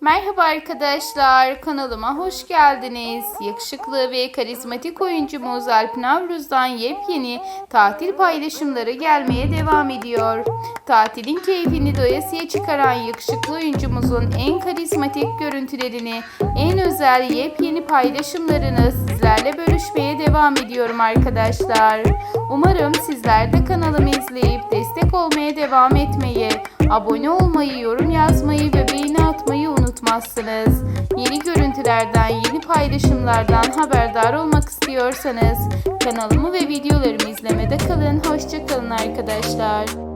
Merhaba arkadaşlar, kanalıma hoş geldiniz. Yakışıklı ve karizmatik oyuncumuz Alp Navruz'dan yepyeni tatil paylaşımları gelmeye devam ediyor. Tatilin keyfini doyasıya çıkaran yakışıklı oyuncumuzun en karizmatik görüntülerini, en özel yepyeni paylaşımlarını sizlerle bölüşmeye devam ediyorum arkadaşlar. Umarım sizler de kanalımı izleyip destek olmaya devam etmeyi, abone olmayı, yorum yazmayı ve beğeni atmayı unutmazsınız. Yeni görüntülerden, yeni paylaşımlardan haberdar olmak istiyorsanız kanalımı ve videolarımı izlemede kalın. Hoşçakalın arkadaşlar.